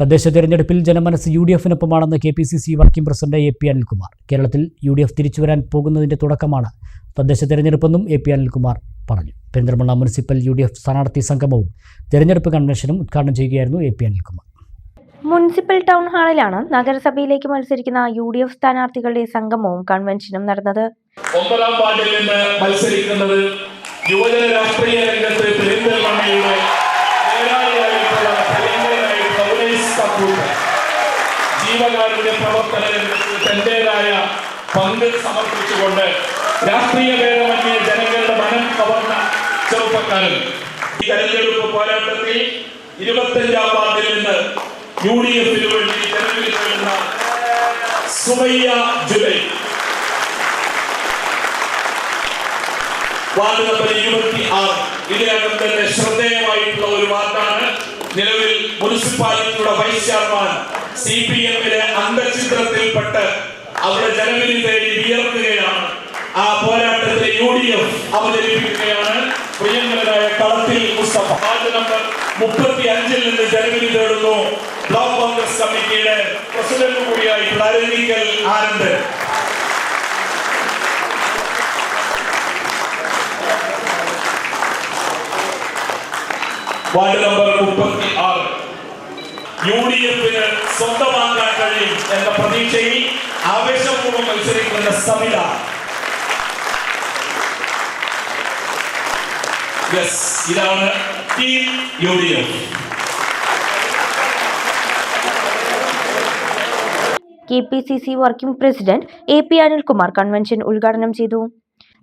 തദ്ദേശ തെരഞ്ഞെടുപ്പിൽ ജനമനസ് U D എഫിനൊപ്പമാണെന്ന് K P C C working president A P Anilkumar. കേരളത്തിൽ യു ഡി എഫ് തിരിച്ചുവരാൻ പോകുന്നതിന്റെ തുടക്കമാണ് തദ്ദേശ തെരഞ്ഞെടുപ്പെന്നും എ പി അനിൽകുമാർ പറഞ്ഞു. Perinthalmanna municipal U D F സ്ഥാനാർത്ഥി സംഗമവും തെരഞ്ഞെടുപ്പ് കൺവെൻഷനും ഉദ്ഘാടനം ചെയ്യുകയായിരുന്നു A P Anilkumar. Municipal town ഹാളിലാണ് നഗരസഭയിലേക്ക് മത്സരിക്കുന്ന യു ഡി എഫ് സ്ഥാനാർത്ഥികളുടെ സംഗമവും കൺവെൻഷനും നടന്നത്. ഒമ്പതാം വാർഡിൽ നിന്ന് മത്സരിക്കുന്നത് യുവജന തന്റേതായ പങ്ക് സമർപ്പിച്ചുകൊണ്ട് രാഷ്ട്രീയ ഭേദമന്യേ ജനങ്ങളുടെ മനം കവർന്ന ചെറുപ്പക്കാരൻ ഈ തെരഞ്ഞെടുപ്പ് പോരാട്ടത്തിൽ ഇരുപത്തഞ്ചാം വാർഡിൽ നിന്ന് യു ഡി എഫിന് വേണ്ടി തെരഞ്ഞെടുപ്പിൽ വരുന്ന സുമയ്യ ജുലൈ വാർഡ് നമ്പർ ഇരുപത്തി ആറ് ഇതിനകം തന്നെ ശ്രദ്ധേയമായിട്ടുള്ള ഒരു വാർഡാണ്. നിലവിൽ മുനിസിപ്പാലിറ്റിയുടെ വൈസ് ചെയർമാൻ സി പി എമ്മിലെ അന്തചിത്രത്തിൽപ്പെട്ട് അവരുടെ ജനവിധി തേടി വിയർക്കുകയാണ്. ആ പോരാട്ടത്തിലെ യു ഡി എഫ് അവതരിപ്പിക്കുകയാണ്. പ്രിയങ്കരനായ കളത്തിൽ മുസ്തഫ. നമ്പർ മുപ്പത്തി അഞ്ചിൽ നിന്ന് ജനവിധി തേടുന്നു. ബ്ലോക്ക് കോൺഗ്രസ് കമ്മിറ്റിയുടെ പ്രസിഡന്റ് കൂടിയായി അരവിക്കൽ ആനന്ദ്. വാർഡ് നമ്പർ മുപ്പത്തി ആറ്. യു ഡി എഫിന് സ്വന്തമാക്കാൻ കഴിയും എന്ന പ്രതീക്ഷയിൽ ആവേശപൂർവം മത്സരിക്കുന്ന സമിത ഇതാണ് team U D F K P C C working president A P Anilkumar convention ഉദ്ഘാടനം ചെയ്തു.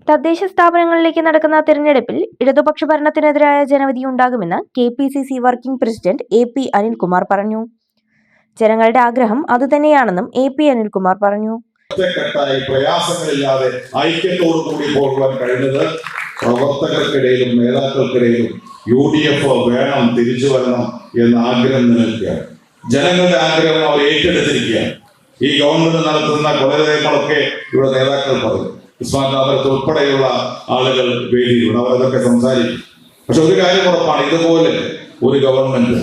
തദ്ദേശ സ്ഥാപനങ്ങളിലേക്ക് നടക്കുന്ന തിരഞ്ഞെടുപ്പിൽ ഇടതുപക്ഷ ഭരണത്തിനെതിരായ ജനവിധി ഉണ്ടാകുമെന്ന് K P C C working president A P Anilkumar പറഞ്ഞു. ജനങ്ങളുടെ ആഗ്രഹം അതുതന്നെയാണെന്നും എ പി അനിൽകുമാർ പറഞ്ഞു. ഒറ്റക്കെട്ടായി പ്രയാസങ്ങളില്ലാതെ ഐക്യത്തോടു കൂടി പോകുവാൻ കഴിഞ്ഞത് പ്രവർത്തകർക്കിടയിലും നേതാക്കൾക്കിടയിലും യു ഡി എഫ് വേണം തിരിച്ചു വരണം എന്ന ആഗ്രഹം നിലനിൽക്കുകയാണ്. ജനങ്ങളുടെ ആഗ്രഹം അവർ ഏറ്റെടുത്തിരിക്കുകയാണ്. ഈ ഗവൺമെന്റ് നടത്തുന്ന കൊലകളൊക്കെ ഇവിടെ നേതാക്കൾ പറയും കാബരത്ത് ഉൾപ്പെടെയുള്ള ആളുകൾ വേദിയിലുണ്ട്. അവരതൊക്കെ സംസാരിക്കും. പക്ഷെ ഒരു കാര്യം ഉറപ്പാണ്. ഇതുപോലെ ഒരു ഗവൺമെന്റ്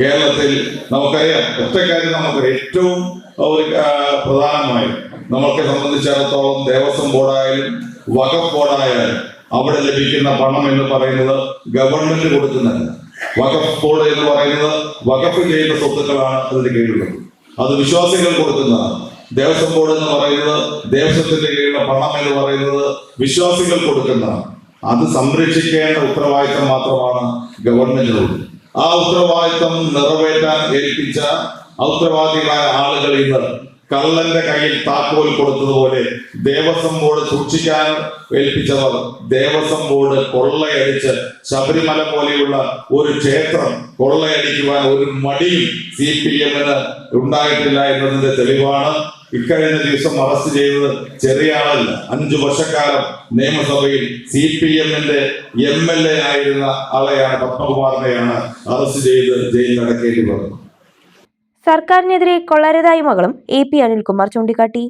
കേരളത്തിൽ നമുക്കറിയാം ഒറ്റ കാര്യം നമുക്ക് ഏറ്റവും ഒരു പ്രധാനമായും നമ്മളെ സംബന്ധിച്ചിടത്തോളം ദേവസ്വം ബോർഡായാലും വഖഫ് ബോർഡായാലും അവിടെ ലഭിക്കുന്ന പണം എന്ന് പറയുന്നത് ഗവൺമെന്റ് കൊടുക്കുന്നതല്ല. വഖഫ് ബോർഡ് എന്ന് പറയുന്നത് വഖഫ് ചെയ്യുന്ന സ്വത്തുക്കളാണ് അതിന്റെ കീഴിലുള്ളത്. അത് വിശ്വാസികൾ കൊടുക്കുന്നതാണ്. ദേവസ്വം ബോർഡ് എന്ന് പറയുന്നത് ദേവസ്വത്തിന്റെ കീഴിലുള്ള പണം എന്ന് പറയുന്നത് വിശ്വാസികൾ കൊടുക്കുന്നതാണ്. അത് സംരക്ഷിക്കേണ്ട ഉത്തരവാദിത്തം മാത്രമാണ് ഗവൺമെന്റിനുള്ളത്. ആ ഉത്തരവാദിത്തം നിറവേറ്റാൻ ഏൽപ്പിച്ച ഉത്തരവാദികളായ ആളുകൾ ഇന്ന് കള്ളന്റെ കയ്യിൽ താക്കോൽ കൊടുത്തതുപോലെ ദേവസ്വം ബോർഡ് സൂക്ഷിക്കാൻ ഏൽപ്പിച്ചവർ ദേവസ്വം ബോർഡ് കൊള്ളയടിച്ച് ശബരിമല പോലെയുള്ള ഒരു ക്ഷേത്രം കൊള്ളയടിക്കുവാൻ ഒരു മടിയും സി പി എമ്മിന് ഉണ്ടായിട്ടില്ല എന്നതിന്റെ തെളിവാണ്. ഇക്കഴിഞ്ഞ ദിവസം അറസ്റ്റ് ചെയ്തത് ചെറിയ ആളല്ല. അഞ്ചു വർഷക്കാലം നിയമസഭയിൽ സി പി എമ്മിന്റെ എം എൽ എ ആയിരുന്ന ആളെയാണ് പത്മകുമാറിനെയാണ് അറസ്റ്റ് ചെയ്ത് ജയിലിൽ അടക്കേണ്ടി വന്നത്. സർക്കാരിനെതിരെ കൊള്ളരുതായ്മകളും എ പി അനിൽകുമാർ ചൂണ്ടിക്കാട്ടി.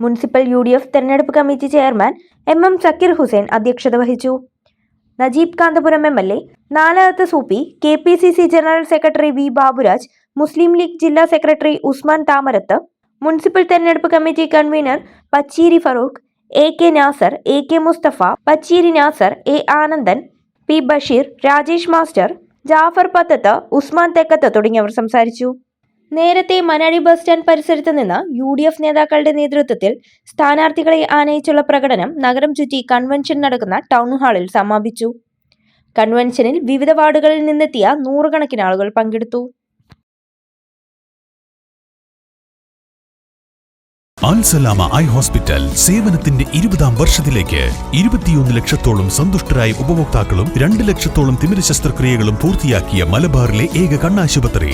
മുനിസിപ്പൽ യു ഡി എഫ് തെരഞ്ഞെടുപ്പ് committee chairman M M Zakir Hussain അധ്യക്ഷത വഹിച്ചു. Najeeb Kanthapuram M L A നാലാമത്തെ Sooppy K P C C general secretary V Baburaj Muslim League ജില്ലാ സെക്രട്ടറി ഉസ്മാൻ താമരത്ത് മുനിസിപ്പൽ തെരഞ്ഞെടുപ്പ് committee convener Pacheeri Farooq A K Nasar A K Musthafa Pacheeri Nasar A Anandan P Basheer Rajesh master Jafar Pathath Usman Thekkath തുടങ്ങിയവർ സംസാരിച്ചു. നേരത്തെ മനാഴി bus stand പരിസരത്ത് നിന്ന് U D F നേതാക്കളുടെ നേതൃത്വത്തിൽ സ്ഥാനാർത്ഥികളെ ആനയിച്ചുള്ള പ്രകടനം നഗരം ചുറ്റി കൺവെൻഷൻ നടക്കുന്ന ടൗൺ ഹാളിൽ സമാപിച്ചു. കൺവെൻഷനിൽ വിവിധ വാർഡുകളിൽ നിന്നെത്തിയ നൂറുകണക്കിന് ആളുകൾ പങ്കെടുത്തു. അൽസലാമ ഐ ഹോസ്പിറ്റൽ സേവനത്തിന്റെ ഇരുപതാം വർഷത്തിലേക്ക് ഇരുപത്തിയൊന്ന് ലക്ഷത്തോളം സന്തുഷ്ടരായ ഉപഭോക്താക്കളും രണ്ട് ലക്ഷത്തോളം തിമിര ശസ്ത്രക്രിയകളും പൂർത്തിയാക്കിയ മലബാറിലെ ഏക കണ്ണാശുപത്രി.